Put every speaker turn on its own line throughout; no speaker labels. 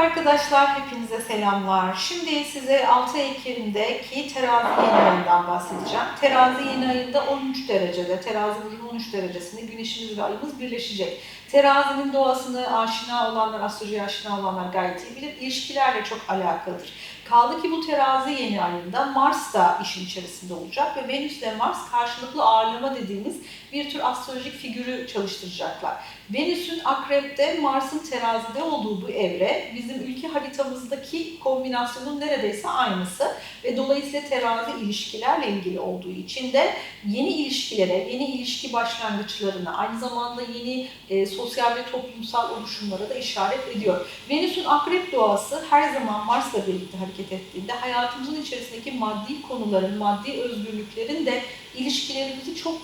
arkadaşlar, hepinize selamlar. Şimdi size 6 Ekim'deki terazi yeni ayından bahsedeceğim. Terazi yeni ayında 13 derecede, terazi burcunun 13 derecesinde güneşimiz ve ayımız birleşecek. Terazinin doğasını aşina olanlar, astrolojiye aşina olanlar gayet iyi bilir. İlişkilerle çok alakalıdır. Kaldı ki bu terazi yeni ayında Mars da işin içerisinde olacak ve Venüs ile Mars karşılıklı ağırlama dediğimiz bir tür astrolojik figürü çalıştıracaklar. Venüs'ün akrepte, Mars'ın terazide olduğu bu evre bizim ülke haritamızdaki kombinasyonun neredeyse aynısı ve dolayısıyla terazi ilişkilerle ilgili olduğu için de yeni ilişkilere, yeni ilişki başlangıçlarına, aynı zamanda yeni e, sosyal ve toplumsal oluşumlara da işaret ediyor. Venüs'ün akrep doğası her zaman Mars'la birlikte hareket ettiğinde hayatımızın içerisindeki maddi konuların, maddi özgürlüklerin de ilişkilerimizi çok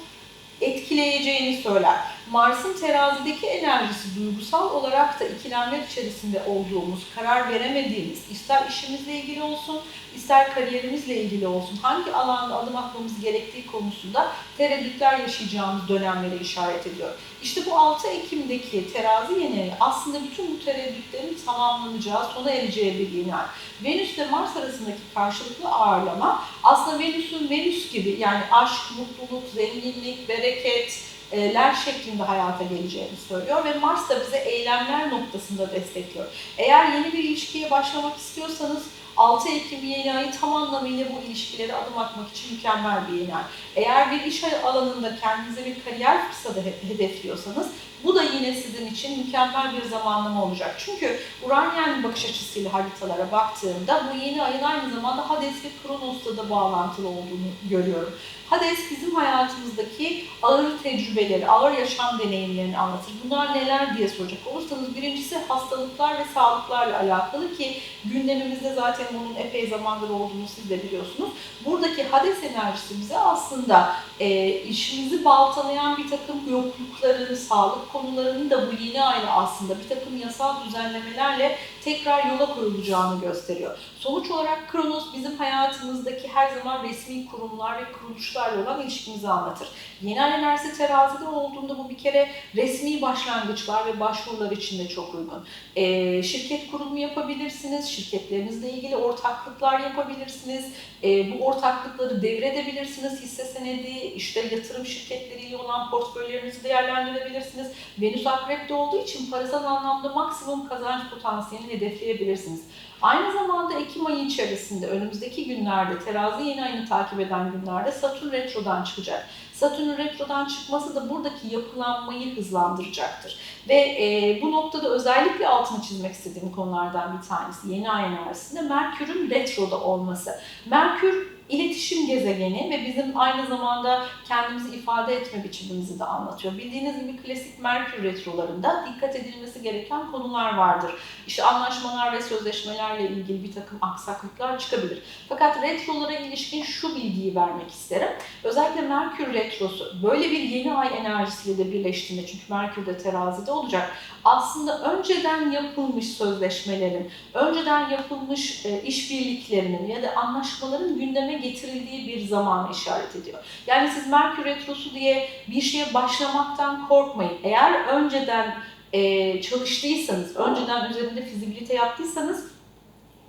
etkileyeceğini söyler. Mars'ın terazideki enerjisi duygusal olarak da ikilemler içerisinde olduğumuz, karar veremediğimiz, ister işimizle ilgili olsun, ister kariyerimizle ilgili olsun, hangi alanda adım atmamız gerektiği konusunda tereddütler yaşayacağımız dönemlere işaret ediyor. İşte bu 6 Ekim'deki terazi ayı aslında bütün bu tereddütlerin tamamlanacağı, sona ereceği bir yeni ay. Venüs ile Mars arasındaki karşılıklı ağırlama aslında Venüs'ün Venüs gibi yani aşk, mutluluk, zenginlik, bereket, ler şeklinde hayata geleceğini söylüyor ve Mars da bize eylemler noktasında destekliyor. Eğer yeni bir ilişkiye başlamak istiyorsanız 6 Ekim yeni ayı tam anlamıyla bu ilişkilere adım atmak için mükemmel bir yeni ay. Eğer bir iş alanında kendinize bir kariyer fırsatı hedefliyorsanız bu da yine sizin için mükemmel bir zamanlama olacak. Çünkü Uranyen bakış açısıyla haritalara baktığımda bu yeni ayın aynı zamanda Hades ve Kronos'la da bağlantılı olduğunu görüyorum. Hades bizim hayatımızdaki ağır tecrübeleri, ağır yaşam deneyimlerini anlatır. Bunlar neler diye soracak olursanız birincisi hastalıklar ve sağlıklarla alakalı ki gündemimizde zaten bunun epey zamandır olduğunu siz de biliyorsunuz. Buradaki Hades enerjisi bize aslında e, işimizi baltalayan bir takım yoklukların, sağlık konularının da bu yeni ayla aslında bir takım yasal düzenlemelerle tekrar yola koyulacağını gösteriyor. Sonuç olarak Kronos bizim hayatımızdaki her zaman resmi kurumlar ve kuruluşlarla olan ilişkimizi anlatır. Yeni enerjisi terazide olduğunda bu bir kere resmi başlangıçlar ve başvurular için de çok uygun. E, şirket kurumu yapabilirsiniz, şirketlerinizle ilgili ortaklıklar yapabilirsiniz, e, bu ortaklıkları devredebilirsiniz, hisse senedi, işte yatırım şirketleriyle olan portföylerinizi değerlendirebilirsiniz. Venüs akrepte olduğu için parasal anlamda maksimum kazanç potansiyelini hedefleyebilirsiniz. Aynı zamanda Ekim ayı içerisinde önümüzdeki günlerde terazi yeni ayını takip eden günlerde Satürn retrodan çıkacak. Satürn retrodan çıkması da buradaki yapılanmayı hızlandıracaktır. Ve e, bu noktada özellikle altını çizmek istediğim konulardan bir tanesi yeni ay enerjisinde Merkür'ün retroda olması. Merkür iletişim gezegeni ve bizim aynı zamanda kendimizi ifade etme biçimimizi de anlatıyor. Bildiğiniz gibi klasik Merkür retrolarında dikkat edilmesi gereken konular vardır. İşte anlaşmalar ve sözleşmelerle ilgili bir takım aksaklıklar çıkabilir. Fakat retrolara ilişkin şu bilgiyi vermek isterim. Özellikle Merkür retrosu böyle bir yeni ay enerjisiyle de birleştiğinde çünkü Merkür de terazide olacak. Aslında önceden yapılmış sözleşmelerin, önceden yapılmış e, işbirliklerinin ya da anlaşmaların gündeme getirildiği bir zamana işaret ediyor. Yani siz Merkür Retrosu diye bir şeye başlamaktan korkmayın. Eğer önceden e, çalıştıysanız, önceden üzerinde fizibilite yaptıysanız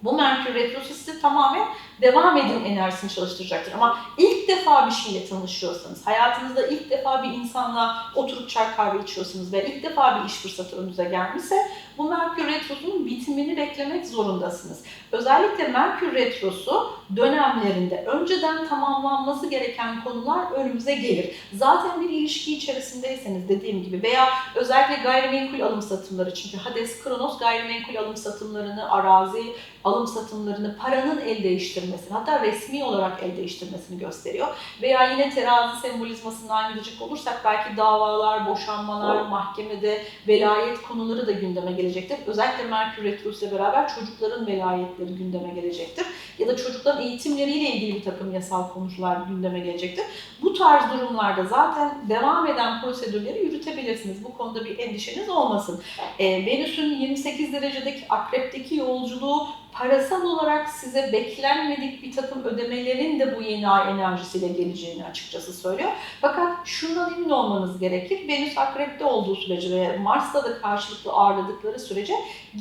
bu Merkür Retrosu size tamamen devam edin enerjisini çalıştıracaktır. Ama ilk defa bir şeyle tanışıyorsanız, hayatınızda ilk defa bir insanla oturup çay kahve içiyorsunuz ve ilk defa bir iş fırsatı önünüze gelmişse bu Merkür Retrosu'nun bitimini beklemek zorundasınız. Özellikle Merkür Retrosu dönemlerinde önceden tamamlanması gereken konular önümüze gelir. Zaten bir ilişki içerisindeyseniz dediğim gibi veya özellikle gayrimenkul alım satımları çünkü Hades Kronos gayrimenkul alım satımlarını, arazi alım satımlarını, paranın el değiştirmesini hatta resmi olarak el değiştirmesini gösteriyor. Veya yine terazi sembolizmasından gidecek olursak belki davalar, boşanmalar, mahkemede velayet konuları da gündeme gelecektir. Özellikle Merkür Retrosu ile beraber çocukların velayetleri gündeme gelecektir. Ya da çocukların eğitimleriyle ilgili bir takım yasal konular gündeme gelecektir. Bu tarz durumlarda zaten devam eden prosedürleri yürütebilirsiniz. Bu konuda bir endişeniz olmasın. E, Venüs'ün 28 derecedeki akrepteki yolculuğu parasal olarak size beklenmedik bir takım ödemelerin de bu yeni ay enerjisiyle geleceğini açıkçası söylüyor. Fakat şundan emin olmanız gerekir. Venüs akrepte olduğu sürece ve Mars'ta da karşılıklı ağırladıkları sürece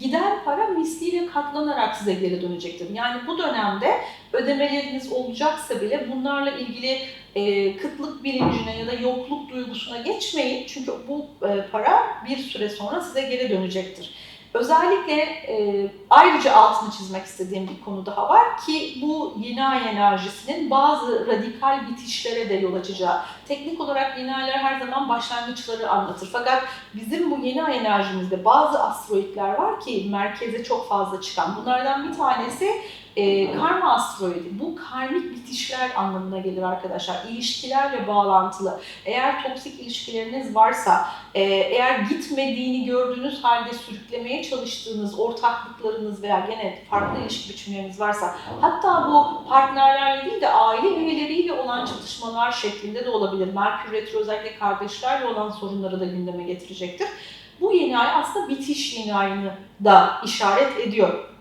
giden para misliyle katlanarak size geri dönecektir. Yani bu dönemde ödemeleriniz olacaksa bile bunlarla ilgili e, kıtlık bilincine ya da yokluk duygusuna geçmeyin. Çünkü bu e, para bir süre sonra size geri dönecektir. Özellikle e, ayrıca altını çizmek istediğim bir konu daha var ki bu yeni ay enerjisinin bazı radikal bitişlere de yol açacağı. Teknik olarak yeni aylar her zaman başlangıçları anlatır. Fakat bizim bu yeni ay enerjimizde bazı asteroidler var ki merkeze çok fazla çıkan. Bunlardan bir tanesi e, karma asteroidi. Bu karmik bitişler anlamına gelir arkadaşlar. İlişkilerle bağlantılı. Eğer toksik ilişkileriniz varsa, e, eğer gitmediğini gördüğünüz halde sürüklemeye çalıştığınız ortaklıklarınız veya gene farklı ilişki biçimleriniz varsa, hatta bu partnerlerle değil de aile üyeleriyle olan çatışmalar şeklinde de olabilir. Merkür Retro özellikle kardeşlerle olan sorunları da gündeme getirecektir. Bu yeni ay aslında bitiş yeni ayını da işaret ediyor.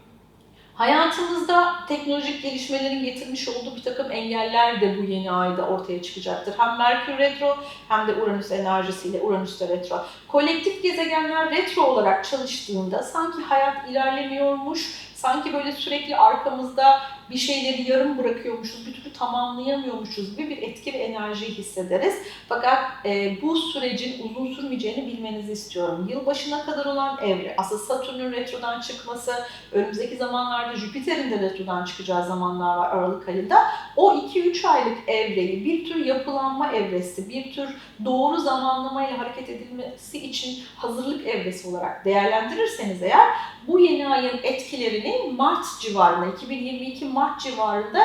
Hayatımızda teknolojik gelişmelerin getirmiş olduğu bir takım engeller de bu yeni ayda ortaya çıkacaktır. Hem Merkür Retro hem de Uranüs enerjisiyle Uranüs de retro. Kolektif gezegenler retro olarak çalıştığında sanki hayat ilerlemiyormuş, sanki böyle sürekli arkamızda bir şeyleri yarım bırakıyormuşuz, bir türlü tamamlayamıyormuşuz gibi bir etki ve enerjiyi hissederiz. Fakat e, bu sürecin uzun sürmeyeceğini bilmenizi istiyorum. Yılbaşına kadar olan evre, aslında Satürn'ün retrodan çıkması, önümüzdeki zamanlarda Jüpiter'in de retrodan çıkacağı zamanlar var Aralık ayında. O 2-3 aylık evreyi bir tür yapılanma evresi, bir tür doğru zamanlamayla hareket edilmesi için hazırlık evresi olarak değerlendirirseniz eğer bu yeni ayın etkilerini Mart civarında, 2022 Mart civarında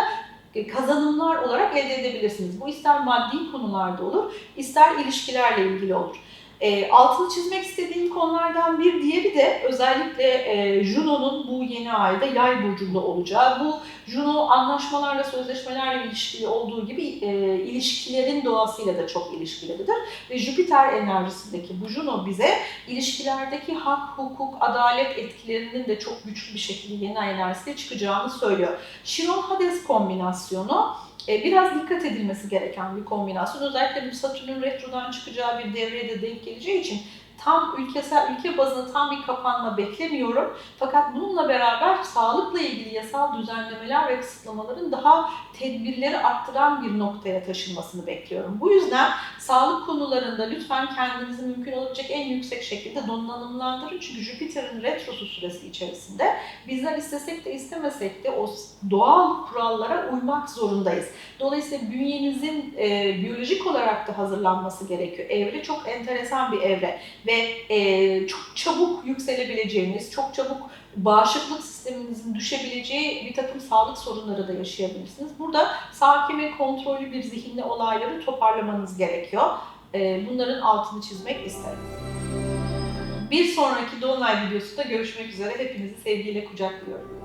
kazanımlar olarak elde edebilirsiniz. Bu ister maddi konularda olur, ister ilişkilerle ilgili olur. E, altını çizmek istediğim konulardan bir diğeri de özellikle e, Juno'nun bu yeni ayda yay burcunda olacağı. Bu Juno anlaşmalarla, sözleşmelerle ilişkili olduğu gibi e, ilişkilerin doğasıyla da çok ilişkilidir. Ve Jüpiter enerjisindeki bu Juno bize ilişkilerdeki hak, hukuk, adalet etkilerinin de çok güçlü bir şekilde yeni ay enerjisiyle çıkacağını söylüyor. Şiron-Hades kombinasyonu e, biraz dikkat edilmesi gereken bir kombinasyon. Özellikle bu Satürn'ün retrodan çıkacağı bir devreye de denk geleceği için tam ülkesel, ülke bazında tam bir kapanma beklemiyorum. Fakat bununla beraber sağlıkla ilgili yasal düzenlemeler ve kısıtlamaların daha tedbirleri arttıran bir noktaya taşınmasını bekliyorum. Bu yüzden sağlık konularında lütfen kendinizi mümkün olabilecek en yüksek şekilde donanımlandırın. Çünkü Jüpiter'in retrosu süresi içerisinde bizler istesek de istemesek de o doğal kurallara uymak zorundayız. Dolayısıyla bünyenizin e, biyolojik olarak da hazırlanması gerekiyor. Evre çok enteresan bir evre ve e, çok çabuk yükselebileceğiniz, çok çabuk bağışıklık sisteminizin düşebileceği bir takım sağlık sorunları da yaşayabilirsiniz. Burada sakin ve kontrollü bir zihinle olayları toparlamanız gerekiyor. E, bunların altını çizmek isterim. Bir sonraki Dolunay videosunda görüşmek üzere. Hepinizi sevgiyle kucaklıyorum.